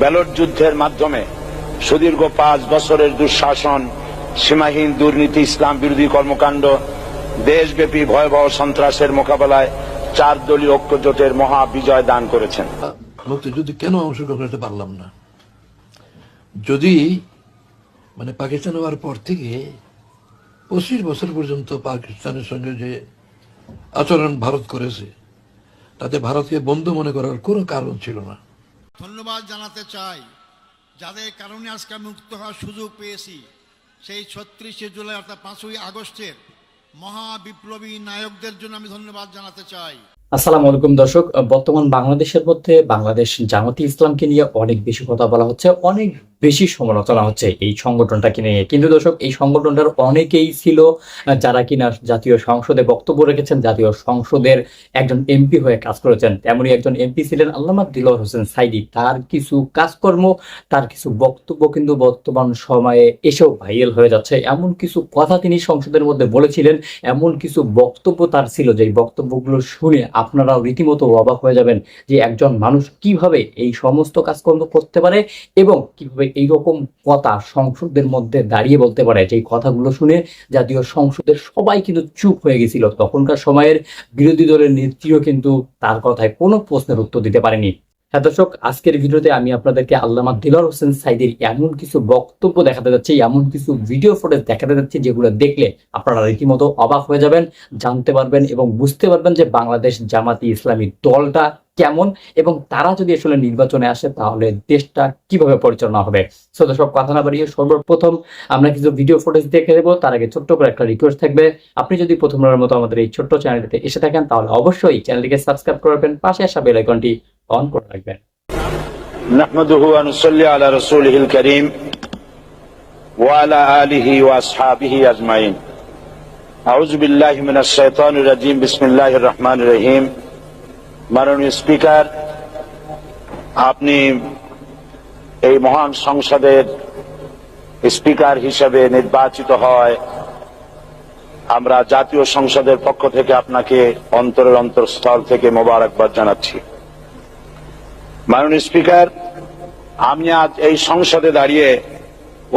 Ballot যুদ্ধের মাধ্যমে সুদীর্ঘ পাঁচ বছরের দুঃশাসন, সীমাহীন দুর্নীতি, ইসলাম বিরোধী কর্মকাণ্ড, দেশব্যাপী ভয়াবহ সন্ত্রাসের মোকাবেলায় চার দলীয় ঐক্যজোটের মহা বিজয় দান করেছেন। মুক্তিযুদ্ধে কেন অংশগ্রহণ করতে পারলাম না? যদি মানে পাকিস্তান হওয়ার পর থেকে পঁচিশ বছর পর্যন্ত পাকিস্তানের সঙ্গে যে আচরণ ভারত করেছে, তাতে ভারতকে বন্ধু মনে করার কোনো কারণ ছিল না। ধন্যবাদ জানাতে চাই। যাদের কারণে আজকে মুক্ত হওয়ার সুযোগ পেয়েছি, সেই ছত্রিশে জুলাই অর্থাৎ পাঁচই আগস্টের মহা বিপ্লবী নায়কদের জন্য আমি ধন্যবাদ জানাতে চাই। আসসালামু আলাইকুম দর্শক বর্তমান বাংলাদেশের মধ্যে বাংলাদেশ জামাতি ইসলামকে নিয়ে অনেক বেশি কথা বলা হচ্ছে, অনেক বেশি সমালোচনা হচ্ছে এই সংগঠনটাকে নিয়ে। কিন্তু দর্শক, এই সংগঠনটার অনেকেই ছিল যারা কিনা জাতীয় সংসদে বক্তব্য রেখেছেন, জাতীয় সংসদের একজন এমপি হয়ে কাজ করেছেন। তেমনই একজন এমপি ছিলেন আল্লামা দিলর হোসেন সাইদি। তার কিছু কাজকর্ম, তার কিছু বক্তব্য কিন্তু বর্তমান সময়ে এসেও ভাইরাল হয়ে যাচ্ছে। এমন কিছু কথা তিনি সংসদের মধ্যে বলেছিলেন, এমন কিছু বক্তব্য তার ছিল যে বক্তব্যগুলো শুনে আপনারা রীতিমতো অবাক হয়ে যাবেন যে একজন মানুষ কীভাবে এই সমস্ত কাজকর্ম করতে পারে এবং কীভাবে এই রকম কথা সংসদের মধ্যে দাঁড়িয়ে বলতে পারে। যে কথাগুলো শুনে জাতীয় সংসদের সবাই কিন্তু চুপ হয়ে গেছিল। তখনকার সময়ের বিরোধী দলের নেত্রীও কিন্তু তার কথায় কোনো প্রশ্নের উত্তর দিতে পারেনি। হ্যাঁ দর্শক, আজকের ভিডিওতে আমি আপনাদেরকে আল্লামা দিলর হোসেন সাইদের এমন কিছু বক্তব্য দেখাতে যাচ্ছি, এমন কিছু ভিডিও ফুটেজ দেখাতে যাচ্ছি যেগুলো দেখলে আপনারা রীতিমতো অবাক হয়ে যাবেন, জানতে পারবেন এবং বুঝতে পারবেন যে বাংলাদেশ জামাতি ইসলামী দলটা কেমন এবং তারা যদি আসলে নির্বাচনে আসে তাহলে দেশটা কীভাবে পরিচালনা হবে। সো দর্শক, কথা না বাড়িয়ে সর্বপ্রথম আমরা কিছু ভিডিও ফুটেজ দেখে দেবো তার আগে ছোট্ট করে একটা রিকোয়েস্ট থাকবে। আপনি যদি প্রথমবারের মতো আমাদের এই ছোট্ট চ্যানেলটিতে এসে থাকেন তাহলে অবশ্যই চ্যানেলটিকে সাবস্ক্রাইব করবেন পাশে আসা বেল আইকনটি অন করে রাখবেন نحمده ونصلي على رسوله الكريم وعلى آله وأصحابه أجمعين أعوذ بالله من الشيطان الرجيم بسم الله الرحمن الرحيم মাননীয় স্পিকার আপনি এই মহান সংসদের স্পিকার হিসেবে নির্বাচিত হয় আমরা জাতীয় সংসদের পক্ষ থেকে আপনাকে অন্তরের অন্তরস্থল থেকে মোবারকবাদ জানাচ্ছি মাননীয় স্পিকার, আমি আজ এই সংসদে দাঁড়িয়ে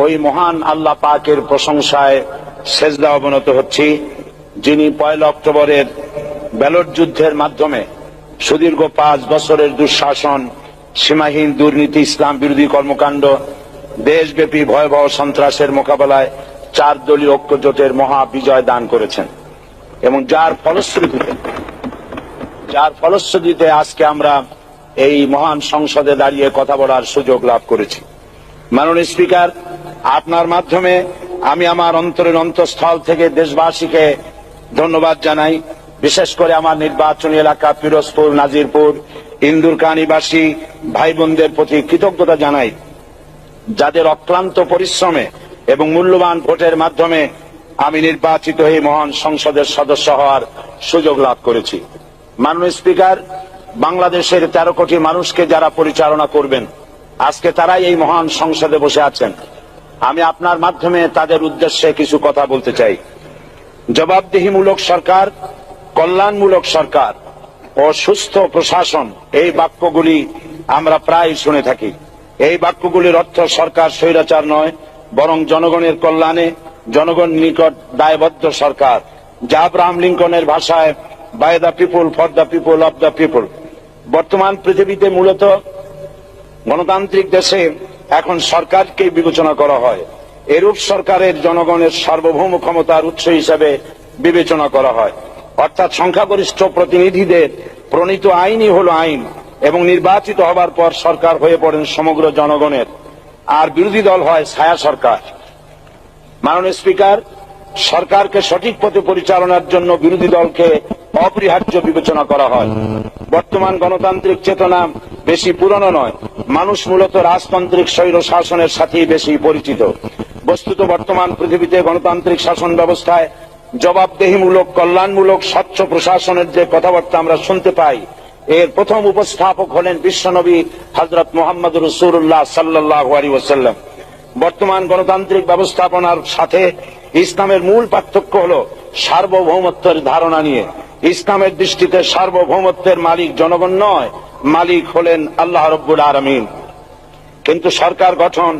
ওই মহান আল্লাহ পাকের প্রশংসায় সেজদা অবনত হচ্ছি, যিনি পয়লা অক্টোবরের ব্যালট যুদ্ধের মাধ্যমে সুদীর্ঘ পাঁচ বছরের দুঃশাসন, সীমাহীন দুর্নীতি, ইসলাম বিরোধী কর্মকাণ্ড, দেশব্যাপী ভয়াবহ সন্ত্রাসের মোকাবেলায় চার দলীয় ঐক্যজোটের মহা বিজয় দান করেছেন। এবং যার ফলশ্রুতিতে যার ফলশ্রুতিতে আজকে আমরা এই মহান সংসদে দাঁড়িয়ে কথা বলার সুযোগ লাভ করেছি। মাননীয় স্পিকার, আপনার মাধ্যমে আমি আমার অন্তরের অন্তঃস্থল থেকে দেশবাসীকে ধন্যবাদ জানাই। বিশেষ করে আমার নির্বাচনী এলাকা পিরোজপুর, নাজিরপুর, ইন্দুরকানীবাসী ভাই বোনদের প্রতি কৃতজ্ঞতা জানাই। যাদের অক্লান্ত পরিশ্রমে এবং মূল্যবান ভোটের মাধ্যমে আমি নির্বাচিত হয়ে মহান সংসদের সদস্য হওয়ার সুযোগ লাভ করেছি। মাননীয় স্পিকার বাংলাদেশের তেরো কোটি মানুষকে যারা পরিচালনা করবেন, আজকে তারাই এই মহান সংসদে বসে আছেন। আমি আপনার মাধ্যমে তাদের উদ্দেশ্যে কিছু কথা বলতে চাই। জবাবদিহিমূলক সরকার, কল্যাণমূলক সরকার ও সুস্থ প্রশাসন, এই বাক্যগুলি আমরা প্রায় শুনে থাকি। এই বাক্যগুলির অর্থ সরকার স্বৈরাচার নয়, বরং জনগণের কল্যাণে জনগণ নিকট দায়বদ্ধ সরকার। যা আব্রাহাম লিঙ্কনের ভাষায় by the people for the people of the people বর্তমান পৃথিবীতে মূলত গণতান্ত্রিক দেশে এখন সরকারকে বিবেচনা করা হয়। এরূপ সরকারের জনগণের সার্বভৌম ক্ষমতার উৎস হিসেবে বিবেচনা করা হয়। অর্থাৎ সংখ্যাগরিষ্ঠ প্রতিনিধিদের প্রণীত আইনই হলো আইন এবং নির্বাচিত হবার পর সরকার হয়ে পড়েন সমগ্র জনগণের। আর বিরোধী দল হয় ছায়া সরকার। মাননীয় স্পিকার, সরকারকে সঠিক পথে পরিচালনার জন্য বিরোধী দলকে অপরিহার্য বিবেচনা করা হয়। বর্তমান গণতান্ত্রিক চেতনা বেশি পুরনো নয়। মানুষ মূলত রাজতান্ত্রিক স্বৈর শাসনের সাথেই বেশি পরিচিত। বস্তুত বর্তমান পৃথিবীতে গণতান্ত্রিক শাসন ব্যবস্থায় জবাবদেহিমূলক, কল্যাণমূলক, স্বচ্ছ প্রশাসনের যে কথাবার্তা আমরা শুনতে পাই, এর প্রথম উপস্থাপক হলেন বিশ্বনবী হজরত মোহাম্মদ রসুল্লাহ সাল্লাহ আলী বর্তমান গণতান্ত্রিক ব্যবস্থাপনার সাথে ইসলামের মূল পার্থক্য হল সার্বভৌমত্বের ধারণা নিয়ে। ইসলামের দৃষ্টিতে সার্বভৌমত্বের মালিক জনগণ নয়, মালিক হলেন আল্লাহ রব্বুল আলমিন। কিন্তু সরকার গঠন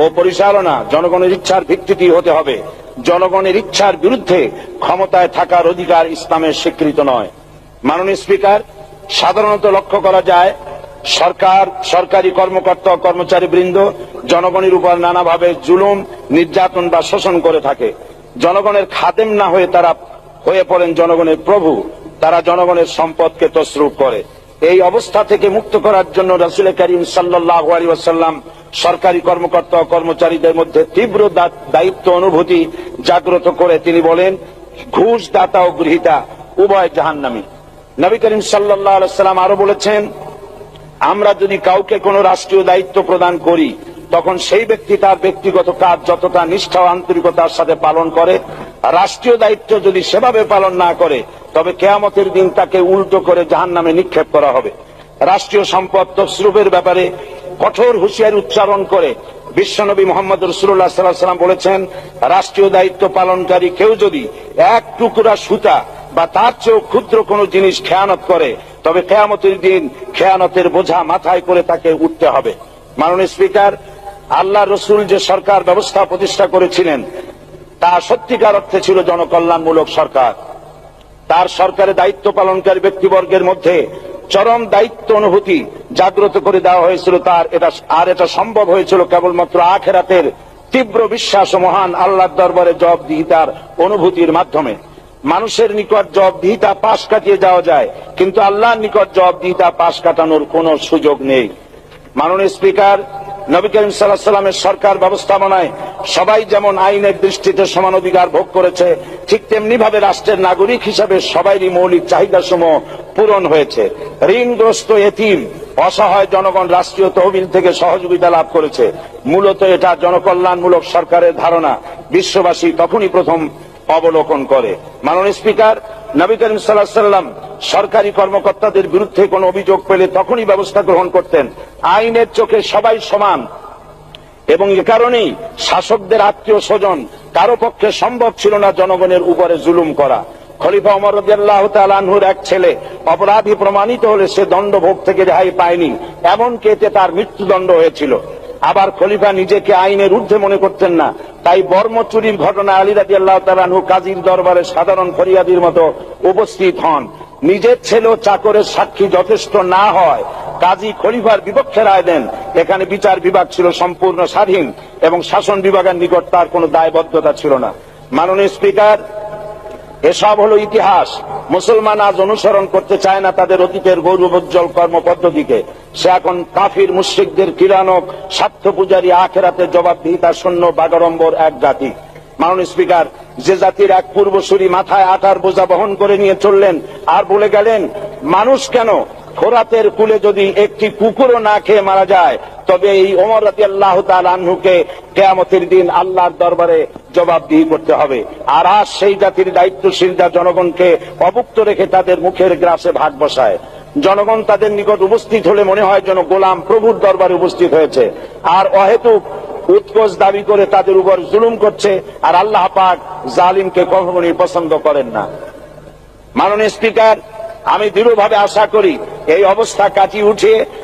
ও পরিচালনা জনগণের ইচ্ছার ভিত্তিতে হতে হবে। জনগণের ইচ্ছার বিরুদ্ধে ক্ষমতায় থাকার অধিকার ইসলামের স্বীকৃত নয়। মাননীয় স্পিকার, সাধারণত লক্ষ্য করা যায়, সরকার, সরকারি কর্মকর্তা কর্মচারী বৃন্দ জনগণের উপর নানাভাবে জুলুম, নির্যাতন বা শোষণ করে থাকে। জনগণের খাদেম না হয়ে তারা হয়ে পড়েন জনগণের প্রভু, তারা জনগণের সম্পদকে তসরুপ করে। এই অবস্থা থেকে মুক্ত করার জন্য রাসুল করিম সাল্লাহ আলী সরকারি কর্মকর্তা কর্মচারীদের মধ্যে তীব্র দায়িত্ব, অনুভূতি জাগ্রত করে তিনি বলেন ঘুষ দাতা ও গৃহীতা, উভয় জাহান্নামী। নবী করিম সাল্লাহ সাল্লাম আরও বলেছেন, আমরা যদি কাউকে কোনো রাষ্ট্রীয় দায়িত্ব প্রদান করি, তখন সেই ব্যক্তি তার ব্যক্তিগত কাজ যতটা নিষ্ঠা ও আন্তরিকতার সাথে পালন করে রাষ্ট্রীয় দায়িত্ব যদি সেভাবে পালন না করে, তবে কেয়ামতের দিন তাকে উল্টো করে জাহান নামে নিক্ষেপ করা হবে। রাষ্ট্রীয় সম্পদ তসরুপের ব্যাপারে কঠোর হুঁশিয়ারি উচ্চারণ করে বিশ্বনবী মোহাম্মদ রসুল্লাহ সাল্লাম বলেছেন, রাষ্ট্রীয় দায়িত্ব পালনকারী কেউ যদি এক টুকরা সুতা বা তার চেয়েও ক্ষুদ্র কোনো জিনিস খেয়ানত করে, তবে কেয়ামতের দিন খেয়ানতের বোঝা মাথায় করে তাকে উঠতে হবে। মাননীয় স্পিকার, আল্লাহ রসুল যে সরকার ব্যবস্থা প্রতিষ্ঠা করেছিলেন তা সত্যিকার অর্থে ছিল জনকল্যাণমূলক সরকার। তার সরকারে দায়িত্ব পালনকারী ব্যক্তিবর্গের মধ্যে চরম দায়িত্ব অনুভূতি জাগ্রত করে দেওয়া হয়েছিল তার। এটা আর এটা সম্ভব হয়েছিল কেবলমাত্র আখেরাতের তীব্র বিশ্বাস ও মহান আল্লাহর দরবারে জবাবদিহিতার অনুভূতির মাধ্যমে। মানুষের নিকট জবাবদিহিতা পাশ কাটিয়ে যাওয়া যায়, কিন্তু আল্লাহর নিকট জবাবদিহিতা পাশ কাটানোর কোনো সুযোগ নেই। মাননীয় স্পিকার নবী করিম সাল্লাহ সাল্লামের সরকার ব্যবস্থাপনায় সবাই যেমন আইনের দৃষ্টিতে সমান অধিকার ভোগ করেছে, ঠিক তেমনি ভাবে রাষ্ট্রের নাগরিক হিসাবে সবারই মৌলিক চাহিদা সমূহ পূরণ হয়েছে। ঋণগ্রস্ত এতিম, অসহায় জনগণ রাষ্ট্রীয় তহবিল থেকে সহযোগিতা লাভ করেছে। মূলত এটা জনকল্যাণমূলক সরকারের ধারণা, বিশ্ববাসী তখনই প্রথম অবলোকন করে। মাননীয় স্পিকার, নবী করিম সাল্লাহ সাল্লাম সরকারি কর্মকর্তাদের বিরুদ্ধে কোনো অভিযোগ পেলে তখনই ব্যবস্থা গ্রহণ করতেন। আইনের চোখে সবাই সমান। এবং এ কারণেই শাসকদের আত্মীয় স্বজন কারও পক্ষে সম্ভব ছিল না জনগণের উপরে জুলুম করা। খলিফা অমর রদিয়াল্লাহ তালানহুর এক ছেলে অপরাধী প্রমাণিত হলে সে দণ্ডভোগ থেকে রেহাই পায়নি, এমনকি এতে তার মৃত্যুদণ্ড হয়েছিল। আবার খলিফা নিজেকে আইনের ঊর্ধ্বে মনে করতেন না, তাই বর্ম চুরির ঘটনা আলী রাজি আল্লাহ কাজীর দরবারে সাধারণ ফরিয়াদির মতো উপস্থিত হন। নিজের ছেলে ও চাকরের সাক্ষী যথেষ্ট না হয়, কাজী খলিফার বিপক্ষে রায় দেন। এখানে বিচার বিভাগ ছিল সম্পূর্ণ স্বাধীন এবং শাসন বিভাগের নিকট তার কোনো দায়বদ্ধতা ছিল না। মাননীয় স্পিকার, এসব হলো ইতিহাস। মুসলমান আজ অনুসরণ করতে চায় না তাদের অতীতের গৌরবোজ্জ্বল কর্ম পদ্ধতিকে সে এখন কাফির মুশ্রিকদের কিরানক স্বার্থ পূজারী আখেরাতে জবাবদিহিতা শূন্য বাগড়ম্বর এক জাতি। মাননীয় স্পিকার যে জাতির এক পূর্বসূরি মাথায় আটার বোঝা বহন করে নিয়ে চললেন, আর বলে গেলেন, মানুষ কেন? ফোরাতের কুলে যদি একটি কুকুরও না খেয়ে মারা যায়, তবে এই ওমর রাতি আল্লাহ আনহুকে কেয়ামতের দিন আল্লাহর দরবারে জবাবদিহি করতে হবে। আর আজ সেই জাতির দায়িত্বশীলরা জনগণকে অভুক্ত রেখে তাদের মুখের গ্রাসে ভাগ বসায়। জনগণ তাদের নিকট উপস্থিত হলে মনে হয় যেন গোলাম প্রভুর দরবারে উপস্থিত হয়েছে। আর অহেতুক উৎকোচ দাবি করে তাদের উপর জুলুম করছে আর আল্লাহ পাক জালিমকে কখনোই পছন্দ করেন না। মাননীয় স্পিকার, আমি দৃঢ়ভাবে আশা করি এই অবস্থা কাটিয়ে উঠে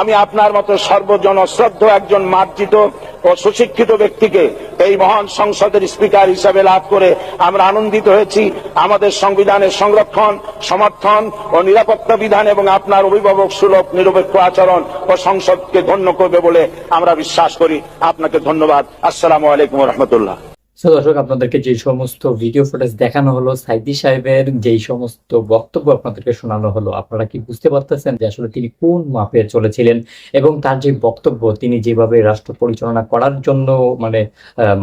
আমি আপনার মতো সর্বজন শ্রদ্ধ একজন মার্জিত ও সুশিক্ষিত ব্যক্তিকে এই মহান সংসদের স্পিকার হিসাবে লাভ করে আমরা আনন্দিত হয়েছি। আমাদের সংবিধানের সংরক্ষণ, সমর্থন ও নিরাপত্তা বিধান এবং আপনার অভিভাবক সুলভ, নিরপেক্ষ আচরণ ও সংসদকে ধন্য করবে বলে আমরা বিশ্বাস করি। আপনাকে ধন্যবাদ। আসসালামু আলাইকুম রহমতুল্লাহ। তো দর্শক, আপনাদেরকে যে সমস্ত ভিডিও ফুটেজ দেখানো হলো, সাইদি সাহেবের যেই সমস্ত বক্তব্য আপনাদেরকে শোনানো হলো, আপনারা কি বুঝতে পারতেছেন যে আসলে তিনি কোন মাপে চলেছিলেন? এবং তার যে বক্তব্য, তিনি যেভাবে রাষ্ট্র পরিচালনা করার জন্য মানে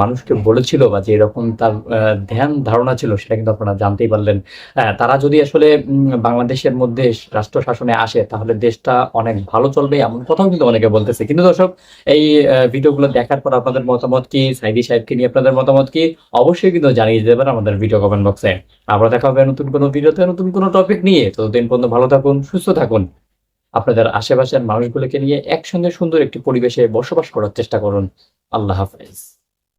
মানুষকে বলেছিল বা যে এরকম তার ধ্যান ধারণা ছিল, সেটা কিন্তু আপনারা জানতেই পারলেন। তারা যদি আসলে বাংলাদেশের মধ্যে রাষ্ট্র শাসনে আসে, তাহলে দেশটা অনেক ভালো চলবে, এমন কথাও কিন্তু অনেকে বলতেছে। কিন্তু দর্শক, এই ভিডিওগুলো দেখার পর আপনাদের মতামত কি? সাইদি সাহেবকে নিয়ে আপনাদের মতামত কি অবশ্যই কিন্তু জানিয়ে দিতে পারেন আমাদের ভিডিও কমেন্ট বক্সে আবার দেখা হবে নতুন কোনো ভিডিওতে, নতুন কোনো টপিক নিয়ে। ততদিন পর্যন্ত ভালো থাকুন, সুস্থ থাকুন। আপনাদের আশেপাশের মানুষগুলোকে নিয়ে একসঙ্গে সুন্দর একটি পরিবেশে বসবাস করার চেষ্টা করুন। আল্লাহ হাফেজ।